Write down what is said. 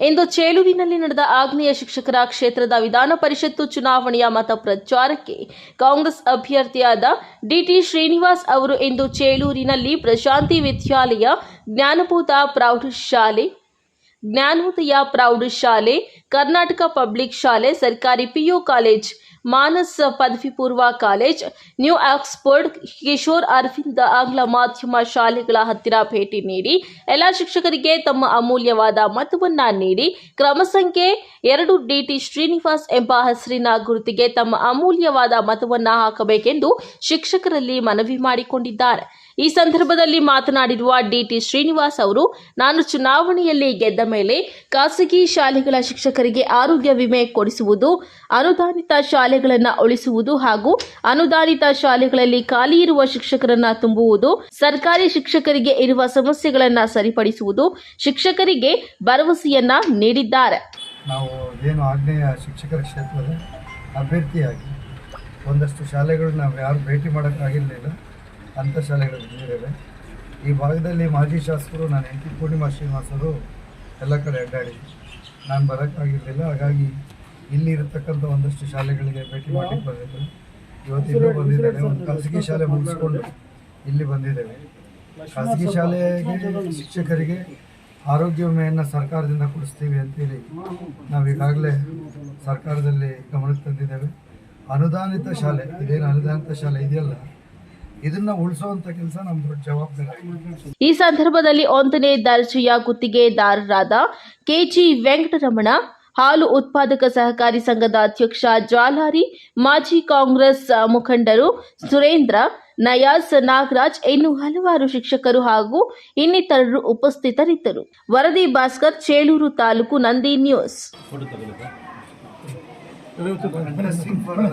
ಇಂದು ಚೇಳೂರಿನಲ್ಲಿ ನಡೆದ ಆಗ್ನೇಯ ಶಿಕ್ಷಕರ ಕ್ಷೇತ್ರದ ವಿಧಾನ ಪರಿಷತ್ತು ಚುನಾವಣೆಯ ಮತ ಪ್ರಚಾರಕ್ಕೆ ಕಾಂಗ್ರೆಸ್ ಅಭ್ಯರ್ಥಿಯಾದ ಡಿಟಿ ಶ್ರೀನಿವಾಸ್ ಅವರು ಇಂದು ಚೇಳೂರಿನಲ್ಲಿ ಪ್ರಶಾಂತಿ ವಿದ್ಯಾಲಯ ಜ್ಞಾನಭೂತ ಪ್ರೌಢಶಾಲೆ ಜ್ಞಾನೋದಯ ಪ್ರೌಢಶಾಲೆ ಕರ್ನಾಟಕ ಪಬ್ಲಿಕ್ ಶಾಲೆ, ಸರ್ಕಾರಿ ಪಿಯು ಕಾಲೇಜ್ ಮಾನಸ್ ಪದವಿ ಪೂರ್ವ college, new Oxford, Kishore Aravinda ಆಂಗ್ಲ ಮಾಧ್ಯಮ ಶಾಲೆಗಳ ಹತ್ತಿರ ಭೇಟಿ ನೀಡಿ ಎಲ್ಲ ಶಿಕ್ಷಕರಿಗೆ ತಮ್ಮ ಅಮೂಲ್ಯವಾದ ಮತವನ್ನ ನೀಡಿ ಕ್ರಮ ಸಂಖ್ಯೆ ಎರಡು ಡಿಟಿ ಶ್ರೀನಿವಾಸ್ ಎಂಬ ಹೆಸರಿನ ಗುರುತಿಗೆ ತಮ್ಮ ಅಮೂಲ್ಯವಾದ ಮತವನ್ನ ಹಾಕಬೇಕೆಂದು ಶಿಕ್ಷಕರಲ್ಲಿ ಮನವಿ ಮಾಡಿಕೊಂಡಿದ್ದಾರೆ. ಈ ಸಂದರ್ಭದಲ್ಲಿ ಮಾತನಾಡಿರುವ ಡಿಟಿ ಶ್ರೀನಿವಾಸ್ ಅವರು, ನಾನು ಚುನಾವಣೆಯಲ್ಲಿ ಗೆದ್ದ ಮೇಲೆ ಖಾಸಗಿ ಶಾಲೆಗಳ ಶಿಕ್ಷಕರಿಗೆ ಆರೋಗ್ಯ ವಿಮೆ ಕೊಡಿಸುವುದು ಅನುದಾನಿತ ಶಾಲೆಗಳನ್ನು ಉಳಿಸುವುದು ಹಾಗೂ ಅನುದಾನಿತ ಶಾಲೆಗಳಲ್ಲಿ ಖಾಲಿ ಇರುವ ಶಿಕ್ಷಕರನ್ನ ತುಂಬುವುದು, ಸರ್ಕಾರಿ ಶಿಕ್ಷಕರಿಗೆ ಇರುವ ಸಮಸ್ಯೆಗಳನ್ನು ಸರಿಪಡಿಸುವುದು ಶಿಕ್ಷಕರಿಗೆ ಭರವಸೆಯನ್ನ ನೀಡಿದ್ದಾರೆ. ನಾವು ಏನು ಆಗ್ನೇಯ ಶಿಕ್ಷಕರ ಕ್ಷೇತ್ರದ ಅಭ್ಯರ್ಥಿಯಾಗಿ ಒಂದಷ್ಟು ಶಾಲೆಗಳು ನಾವು ಯಾರು ಭೇಟಿ ಮಾಡೋಕ್ಕಾಗಿರಲಿಲ್ಲ ಅಂಥ ಶಾಲೆಗಳು ಬಂದಿದ್ದೇವೆ ಈ ಭಾಗದಲ್ಲಿ ಮಾಜಿ ಶಾಸಕರು, ನಾನು ಎಂಟಿ ಪೂರ್ಣಿಮಾ ಶ್ರೀನಿವಾಸರು ಎಲ್ಲ ಕಡೆ ನಾನು ಬರೋಕ್ಕಾಗಿರಲಿಲ್ಲ ಹಾಗಾಗಿ ಇಲ್ಲಿ ಇರತಕ್ಕಂಥ ಒಂದಷ್ಟು ಶಾಲೆಗಳಿಗೆ ಭೇಟಿ ಮಾಡಿ ಬಂದಿದ್ದೆ ಇವತ್ತು ಬಂದಿದ್ದಾರೆ ಒಂದು ಖಾಸಗಿ ಶಾಲೆ ಮುಗಿಸ್ಕೊಂಡು ಇಲ್ಲಿ ಬಂದಿದ್ದೇವೆ. ಖಾಸಗಿ ಶಾಲೆಗೆ ಶಿಕ್ಷಕರಿಗೆ ಆರೋಗ್ಯ ವಿಮೆಯನ್ನು ಸರ್ಕಾರದಿಂದ ಕೊಡಿಸ್ತೀವಿ ಅಂತೇಳಿ ನಾವು ಈಗಾಗಲೇ ಸರ್ಕಾರದಲ್ಲಿ ಗಮನಕ್ಕೆ ತಂದಿದ್ದೇವೆ. ಅನುದಾನಿತ ಶಾಲೆ ಇದೇನು ಅನುದಾನಿತ ಶಾಲೆ ಇದೆಯಲ್ಲ ಇದನ್ನ ಉಳಿಸುವಂತ ಕೆಲಸ ನಮ್ಮ ದೊಡ್ಡ ಜವಾಬ್ದಾರಿ. ಈ ಸಂದರ್ಭದಲ್ಲಿ ಒಂದನೇ ದರ್ಜೆಯ ಗುತ್ತಿಗೆದಾರರಾದ ಕೆಜಿ ವೆಂಕಟರಮಣ ಹಾಲು ಉತ್ಪಾದಕ ಸಹಕಾರಿ ಸಂಘದ ಅಧ್ಯಕ್ಷ ಜಾಲಾರಿ ಮಾಜಿ ಕಾಂಗ್ರೆಸ್ ಮುಖಂಡರು ಸುರೇಂದ್ರ, ನಯಾಜ್ ನಾಗರಾಜ್ ಇನ್ನು ಹಲವಾರು ಶಿಕ್ಷಕರು ಹಾಗೂ ಇನ್ನಿತರರು ಉಪಸ್ಥಿತರಿದ್ದರು. ವರದಿ ಭಾಸ್ಕರ್, ಚೇಳೂರು ತಾಲೂಕು ನಂದಿ ನ್ಯೂಸ್.